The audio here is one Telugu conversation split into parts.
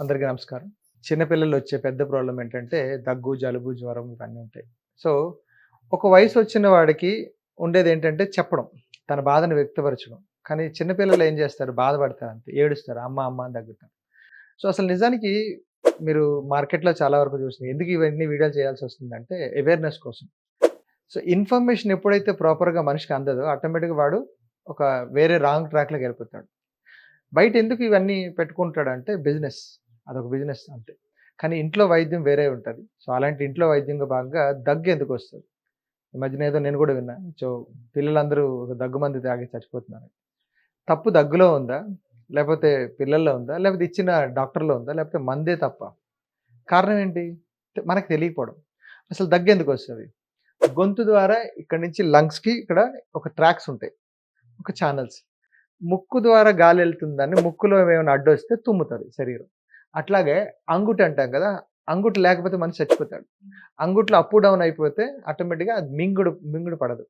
అందరికీ నమస్కారం. చిన్నపిల్లలు వచ్చే పెద్ద ప్రాబ్లం ఏంటంటే దగ్గు జలుబు జ్వరం ఇవన్నీ ఉంటాయి. సో ఒక వయసు వచ్చిన వాడికి ఉండేది ఏంటంటే చెప్పడం తన బాధను వ్యక్తపరచడం. కానీ చిన్నపిల్లలు ఏం చేస్తారు? బాధపడతారు అంతే. ఏడుస్తారు అమ్మ అమ్మ అని దగ్గుతారు. సో అసలు నిజానికి మీరు మార్కెట్లో చాలా వరకు చూస్తుంది ఎందుకు ఇవన్నీ వీడియోలు చేయాల్సి వస్తుందంటే అవేర్నెస్ కోసం. సో ఇన్ఫర్మేషన్ ఎప్పుడైతే ప్రాపర్గా మనిషికి అందదో ఆటోమేటిక్గా వాడు ఒక వేరే రాంగ్ ట్రాక్లోకి వెళ్ళిపోతాడు. బయట ఎందుకు ఇవన్నీ పెట్టుకుంటాడంటే బిజినెస్ అదొక బిజినెస్ అంతే. కానీ ఇంట్లో వైద్యం వేరే ఉంటుంది. సో అలాంటి ఇంట్లో వైద్యంగా భాగంగా దగ్గు ఎందుకు వస్తుంది? ఈ మధ్యన ఏదో నేను కూడా విన్నా. సో పిల్లలందరూ ఒక దగ్గు మంది తాగి చచ్చిపోతున్నారు. తప్పు దగ్గులో ఉందా? లేకపోతే పిల్లల్లో ఉందా? లేకపోతే ఇచ్చిన డాక్టర్లో ఉందా? లేకపోతే మందే తప్ప. కారణం ఏంటి? మనకు తెలియకపోవడం. అసలు దగ్గు ఎందుకు వస్తుంది? గొంతు ద్వారా ఇక్కడ నుంచి లంగ్స్కి ఇక్కడ ఒక ట్రాక్స్ ఉంటాయి. ఒక ఛానల్స్. ముక్కు ద్వారా గాలి వెళ్తుందని ముక్కులో ఏమైనా అడ్డు వస్తే తుమ్ముతుంది శరీరం. అట్లాగే అంగుటి అంటాం కదా అంగుటి లేకపోతే మనిషి చచ్చిపోతాడు. అంగుట్లో అప్ డౌన్ అయిపోతే ఆటోమేటిక్గా అది మింగుడు మింగుడు పడదు.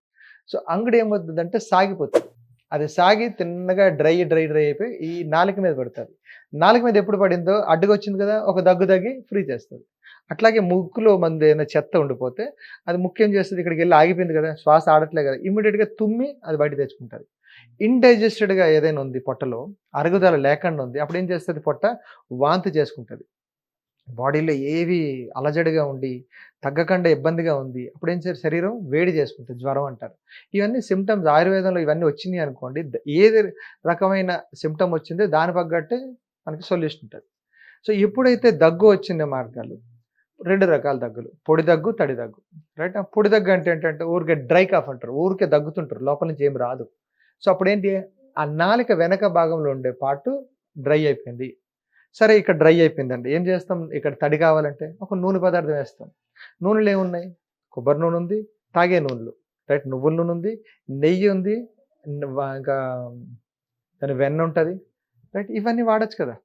సో అంగుడు ఏమవుతుందంటే సాగిపోతుంది. అది సాగి తిన్నగా డ్రై డ్రై డ్రై అయిపోయి ఈ నాలుక మీద పడుతుంది. నాలుక మీద ఎప్పుడు పడిందో అడ్డుగా వచ్చింది కదా ఒక దగ్గు తగ్గి ఫ్రీ చేస్తుంది. అట్లాగే ముక్కులో మంది ఏదైనా చెత్త ఉండిపోతే అది ముఖ్యం చేస్తుంది. ఇక్కడికి వెళ్ళి ఆగిపోయింది కదా శ్వాస ఆడట్లే కదా ఇమీడియట్గా తుమ్మి అది బయట తెచ్చుకుంటుంది. ఇండైజెస్టెడ్గా ఏదైనా ఉంది పొట్టలో అరుగుదల లేకుండా ఉంది అప్పుడు ఏం చేస్తుంది పొట్ట? వాంతి చేసుకుంటుంది. బాడీలో ఏవి అలజడిగా ఉండి తగ్గకుండా ఇబ్బందిగా ఉంది అప్పుడు ఏం చేయాలి శరీరం వేడి చేసుకుంటుంది జ్వరం అంటారు. ఇవన్నీ సిమ్టమ్స్ ఆయుర్వేదంలో ఇవన్నీ వచ్చినాయి అనుకోండి ఏది రకమైన సిమ్టమ్ వచ్చిందో దాని తగ్గట్టే మనకి సొల్యూషన్ ఉంటుంది. సో ఎప్పుడైతే దగ్గు వచ్చిన మార్గాలు రెండు రకాల దగ్గులు పొడి దగ్గు తడి దగ్గు. రైట్? ఆ పొడి దగ్గు అంటే ఏంటంటే ఊరికే డ్రై కాఫ్ అంటారు ఊరికే దగ్గుతుంటారు లోపల నుంచి ఏం రాదు. సో అప్పుడు ఏంటి ఆ నాలిక వెనక భాగంలో ఉండే పార్ట్ డ్రై అయిపోయింది. సరే ఇక్కడ డ్రై అయిపోయిందండి. ఏం చేస్తాం? ఇక్కడ తడి కావాలంటే ఒక నూనె పదార్థం వేస్తాం. నూనెలు ఏమున్నాయి? కొబ్బరి నూనె ఉంది తాగే నూనెలు. రైట్? నువ్వుల నూనె ఉంది నెయ్యి ఉంది ఇంకా దాని వెన్న ఉంటుంది. రైట్? ఇవన్నీ వాడచ్చు కదా.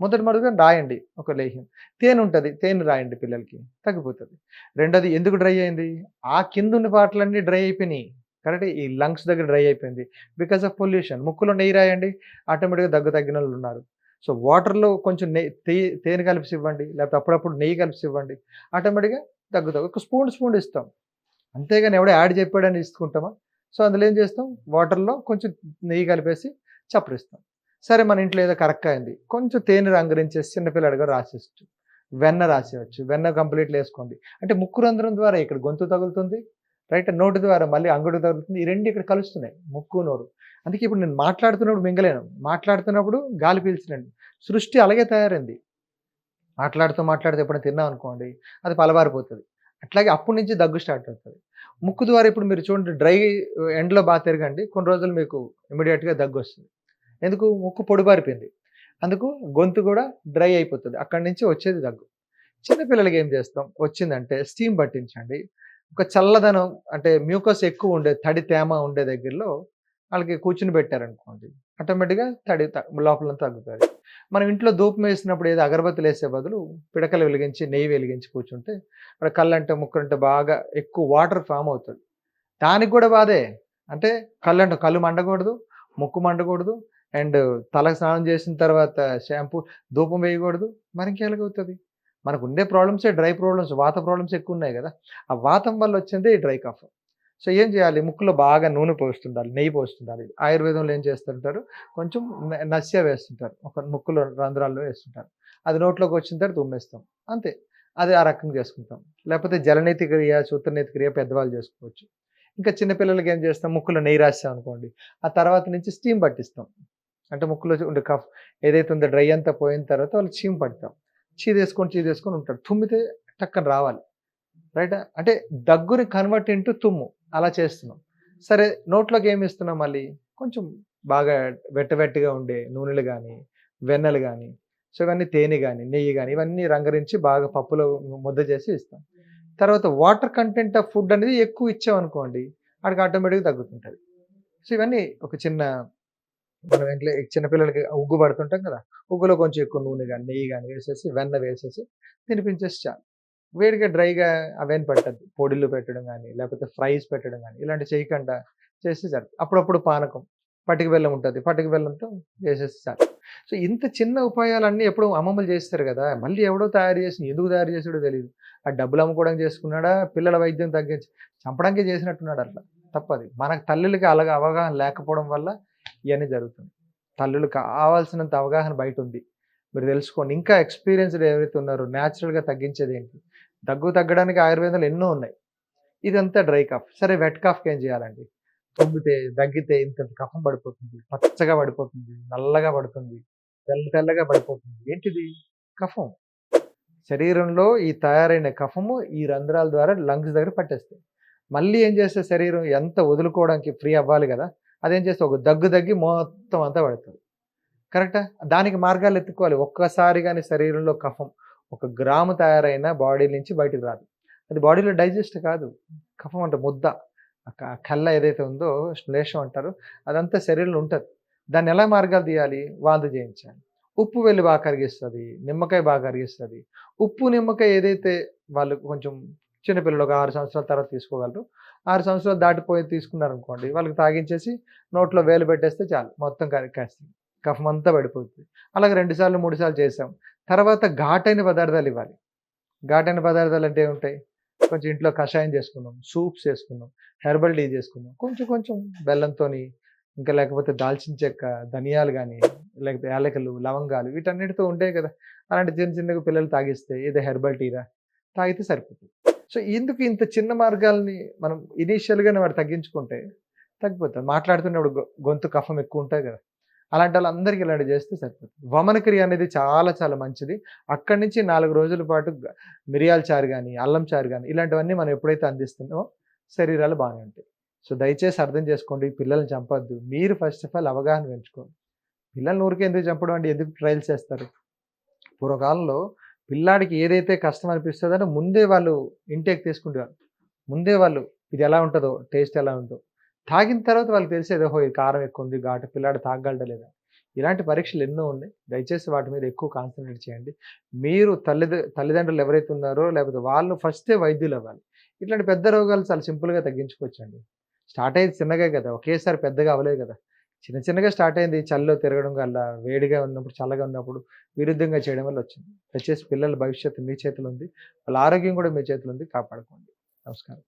మొదటి మొదటిగా రాయండి ఒక లేహ్యం. తేనె ఉంటుంది తేనె రాయండి పిల్లలకి తగ్గిపోతుంది. రెండోది ఎందుకు డ్రై అయింది? ఆ కింద ఉన్న పాటలన్నీ డ్రై అయిపోయినాయి. కరెక్ట్ ఈ లంగ్స్ దగ్గర డ్రై అయిపోయింది. Because of pollution. ముక్కులో నెయ్యి రాయండి ఆటోమేటిక్గా దగ్గు తగ్గిన వాళ్ళు ఉన్నారు సో వాటర్లో కొంచెం నెయ్యి తే- తేనె కలిపి ఇవ్వండి లేకపోతే అప్పుడప్పుడు నెయ్యి కలిపి ఇవ్వండి ఆటోమేటిక్గా తగ్గుతాం ఒక స్పూన్ స్పూన్ ఇస్తాం. అంతేగాని ఎవడో యాడ్ చెప్పాడని ఇస్తుకుంటామా సో అందులో ఏం చేస్తాం? వాటర్లో కొంచెం నెయ్యి కలిపేసి చప్పరిస్తాం. సరే మన ఇంట్లో ఏదో కరెక్ట్ అయింది. కొంచెం తేనె రంగురించేసి చిన్నపిల్లడిగా రాసేయచ్చు. వెన్న రాసేయచ్చు. వెన్న కంప్లీట్లు వేసుకోండి. అంటే ముక్కు రంధ్రం ద్వారా ఇక్కడ గొంతు తగులుతుంది. రైట్ నోటి ద్వారా మళ్ళీ అంగుడు తగులుతుంది ఈ రెండు ఇక్కడ కలుస్తున్నాయి. ముక్కు నోరు. అందుకే ఇప్పుడు నేను మాట్లాడుతున్నప్పుడు మింగలేను. మాట్లాడుతున్నప్పుడు గాలి పీల్చినండి సృష్టి అలాగే తయారైంది. మాట్లాడుతూ మాట్లాడితే ఎప్పుడైనా తిన్నాం అనుకోండి అది పలబారిపోతుంది అట్లాగే అప్పటి నుంచి దగ్గు స్టార్ట్ అవుతుంది. ముక్కు ద్వారా ఇప్పుడు మీరు చూడండి డ్రై ఎండ్లో బాగా తిరగండి కొన్ని రోజులు మీకు ఇమీడియట్గా దగ్గు వస్తుంది. ఎందుకు? ముక్కు పొడిబారిపోయింది. అందుకు గొంతు కూడా డ్రై అయిపోతుంది. అక్కడి నుంచి వచ్చేది దగ్గు. చిన్నపిల్లలకి ఏం చేస్తాం? వచ్చిందంటే స్టీమ్ పట్టించండి. ఒక చల్లదనం అంటే మ్యూకస్ ఎక్కువ ఉండే తడి తేమ ఉండే దగ్గరలో వాళ్ళకి కూర్చుని పెట్టారనుకోండి. ఆటోమేటిక్గా తడి లోపల తగ్గుతుంది. మనం ఇంట్లో ధూపం వేసినప్పుడు ఏదో అగరబత్తులు వేసే బదులు పిడకలు వెలిగించి నెయ్యి వెలిగించి కూర్చుంటే అక్కడ కళ్ళంటే అంటే బాగా ఎక్కువ వాటర్ ఫామ్ అవుతుంది. దానికి కూడా బాధే. అంటే కళ్ళంటే కళ్ళు మండకూడదు ముక్కు మండకూడదు అండ్ తలకు స్నానం చేసిన తర్వాత షాంపూ ధూపం వేయకూడదు. మరి ఇంకెలాగవుతుంది మనకు ఉండే ప్రాబ్లమ్సే డ్రై ప్రాబ్లమ్స్ వాత ప్రాబ్లమ్స్ ఎక్కువ ఉన్నాయి కదా. ఆ వాతం వల్ల వచ్చిందే ఈ డ్రై కఫ్. సో ఏం చేయాలి? ముక్కులో బాగా నూనె పోస్తుండాలి నెయ్యి పోస్తుండాలి. ఆయుర్వేదంలో ఏం చేస్తుంటారు? కొంచెం నస్య వేస్తుంటారు. ఒక ముక్కులో రంధ్రాల్లో వేస్తుంటారు. అది నోట్లోకి వచ్చిన తర్వాత తుమ్మేస్తాం అంతే. అది ఆ రకంగా చేసుకుంటాం. లేకపోతే జలనీతి క్రియ సూత్రనీతి క్రియ పెద్దవాళ్ళు చేసుకోవచ్చు. ఇంకా చిన్నపిల్లలకి ఏం చేస్తాం? ముక్కులో నెయ్యి రాస్తాం అనుకోండి. ఆ తర్వాత నుంచి స్టీమ్ పట్టిస్తాం. అంటే ముక్కులో ఉండే కఫ్ ఏదైతే ఉందో డ్రై అంతా పోయిన తర్వాత వాళ్ళు చీమ్ పడతాం. చీదేసుకొని చీదేసుకొని ఉంటారు తుమ్మితే టక్కన రావాలి. రైట్? అంటే దగ్గుని కన్వర్ట్ ఇంటూ తుమ్ము. అలా చేస్తున్నాం. సరే నోట్లోకి ఏమి ఇస్తున్నాం మళ్ళీ? కొంచెం బాగా వెట్టవెట్టగా ఉండే నూనెలు కానీ వెన్నెలు కానీ సో ఇవన్నీ తేనె కానీ నెయ్యి కానీ ఇవన్నీ రంగరించి బాగా పప్పులో ముద్ద చేసి ఇస్తాం. తర్వాత వాటర్ కంటెంట్ ఆఫ్ ఫుడ్ అనేది ఎక్కువ ఇచ్చామనుకోండి వాడికి ఆటోమేటిక్గా తగ్గుతుంటుంది. సో ఇవన్నీ ఒక చిన్న మనం ఇంట్లో చిన్నపిల్లలకి ఉగ్గు పడుతుంటాం కదా ఉగ్గులో కొంచెం ఎక్కువ నూనె కానీ నెయ్యి కానీ వేసేసి వెన్న వేసేసి తినిపించేసి చాలు. వేడిగా డ్రైగా అవేం పెట్టద్దు. పొడిలు పెట్టడం కానీ లేకపోతే ఫ్రైస్ పెట్టడం కానీ ఇలాంటి చేయకుండా చేస్తే చాలు. అప్పుడప్పుడు పానకం పటిక బెల్లం ఉంటుంది పటిక బెల్లంతో చేసేసి చాలు. సో ఇంత చిన్న ఉపాయాలన్నీ ఎప్పుడు అమ్మమ్మలు చేస్తారు కదా మళ్ళీ ఎవడో తయారు చేసి ఎందుకు తయారు చేసాడో తెలియదు ఆ డబ్బులు అమ్ముకోవడానికి చేసుకున్నాడా పిల్లల వైద్యం తగ్గించి చంపడానికి చేసినట్టున్నాడు అట్లా. తప్పది. మనకు తల్లులకి అలాగ అవగాహన లేకపోవడం వల్ల ఇవన్నీ జరుగుతుంది. తల్లులు కావాల్సినంత అవగాహన బయట ఉంది మీరు తెలుసుకోండి ఇంకా ఎక్స్పీరియన్స్డ్ ఎవరైతే ఉన్నారో న్యాచురల్గా తగ్గించేది ఏంటి దగ్గు తగ్గడానికి ఆయుర్వేదాలు ఎన్నో ఉన్నాయి. ఇదంతా డ్రై కాఫ్. సరే వెట్ కాఫ్కి ఏం చేయాలండి? తొమ్మితే దగ్గితే ఇంత కఫం పడిపోతుంది పచ్చగా పడిపోతుంది నల్లగా పడుతుంది తెల్ల తెల్లగా పడిపోతుంది. ఏంటిది? కఫం. శరీరంలో ఈ తయారైన కఫము ఈ రంధ్రాల ద్వారా లంగ్స్ దగ్గర పట్టేస్తాయి. మళ్ళీ ఏం చేస్తే శరీరం ఎంత వదులుకోవడానికి ఫ్రీ అవ్వాలి కదా? అదేం చేస్తే ఒక దగ్గు దగ్గి మొత్తం అంతా పడుతుంది కరెక్టా? దానికి మార్గాలు ఎత్తుకోవాలి. ఒక్కసారి కానీ శరీరంలో కఫం ఒక గ్రాము తయారైన బాడీ నుంచి బయటకు రాదు. అది బాడీలో డైజెస్ట్ కాదు. కఫం అంటే ముద్ద. కళ్ళ ఏదైతే ఉందో శ్లేషం అంటారు అదంతా శరీరంలో ఉంటుంది. దాన్ని ఎలా మార్గాలు తీయాలి? వాంతి చేయించాలి. ఉప్పు వెళ్ళి బాగా కరిగిస్తుంది. నిమ్మకాయ బాగా కరిగిస్తుంది. ఉప్పు నిమ్మకాయ ఏదైతే వాళ్ళు కొంచెం చిన్నపిల్లలు ఒక ఆరు సంవత్సరాల తర్వాత తీసుకోగలరు ఆరు సంవత్సరాలు దాటిపోయి తీసుకున్నారు అనుకోండి వాళ్ళకి తాగించేసి నోట్లో వేలు పెట్టేస్తే చాలు. మొత్తం కరికేస్తుంది కఫం అంతా పడిపోతుంది. అలాగే రెండు సార్లు మూడు సార్లు చేసాం. తర్వాత ఘాటైన పదార్థాలు ఇవ్వాలి. ఘాటైన పదార్థాలు అంటే ఏముంటాయి? కొంచెం ఇంట్లో కషాయం చేసుకున్నాం సూప్స్ చేసుకున్నాం హెర్బల్ టీ చేసుకున్నాం. కొంచెం కొంచెం బెల్లంతో ఇంకా లేకపోతే దాల్చిన చెక్క ధనియాలు కానీ లేకపోతే యాలకలు లవంగాలు వీటన్నిటితో ఉంటాయి కదా. అలాంటి చిన్న చిన్నగా పిల్లలు తాగిస్తే ఏదో హెర్బల్ టీరా? తాగితే సరిపోతుంది. సో ఎందుకు ఇంత చిన్న మార్గాల్ని మనం ఇనీషియల్గానే వాడు తగ్గించుకుంటే తగ్గిపోతుంది. మాట్లాడుతున్నప్పుడు గొంతు కఫం ఎక్కువ ఉంటాయి కదా. అలాంటి వాళ్ళందరికీ ఇలాంటి చేస్తే సరిపోతుంది. వమన క్రియ అనేది చాలా చాలా మంచిది. అక్కడి నుంచి నాలుగు రోజుల పాటు మిరియాల చారు కానీ అల్లం చారు కానీ ఇలాంటివన్నీ మనం ఎప్పుడైతే అందిస్తున్నామో శరీరాలు బాగానే ఉంటాయి. సో దయచేసి అర్థం చేసుకోండి పిల్లల్ని చంపొద్దు. మీరు ఫస్ట్ ఆఫ్ ఆల్ అవగాహన పెంచుకోండి. పిల్లల్ని ఊరికే ఎందుకు చంపడం అంటే ఎందుకు ట్రయల్స్ చేస్తారు? పూర్వకాలంలో పిల్లాడికి ఏదైతే కష్టం అనిపిస్తుందో ముందే వాళ్ళు ఇంటేక్ తీసుకుంటారు. ముందే వాళ్ళు ఇది ఎలా ఉంటుందో టేస్ట్ ఎలా ఉంటుందో తాగిన తర్వాత వాళ్ళకి తెలిసేది ఓహో ఇది కారం ఎక్కువ ఉంది ఘాటు పిల్లాడు తాగగలడా లేదా? ఇలాంటి పరీక్షలు ఎన్నో ఉన్నాయి. దయచేసి వాటి మీద ఎక్కువ కాన్సన్ట్రేట్ చేయండి. మీరు తల్లిద తల్లిదండ్రులు ఎవరైతే ఉన్నారో లేకపోతే వాళ్ళు ఫస్టే వైద్యులు అవ్వాలి. ఇట్లాంటి పెద్ద రోగాలు చాలా సింపుల్గా తగ్గించుకోవచ్చండి. స్టార్ట్ అయ్యేది చిన్నగా కదా ఒకేసారి పెద్దగా అవ్వలేదు కదా. చిన్న చిన్నగా స్టార్ట్ అయింది చల్లో తిరగడం వల్ల వేడిగా ఉన్నప్పుడు చల్లగా ఉన్నప్పుడు విరుద్ధంగా చేయడం వల్ల వచ్చింది. దయచేసి పిల్లల భవిష్యత్తు మీ చేతిలో ఉంది. వాళ్ళ ఆరోగ్యం కూడా మీ చేతిలో ఉంది. కాపాడుకోండి. నమస్కారం.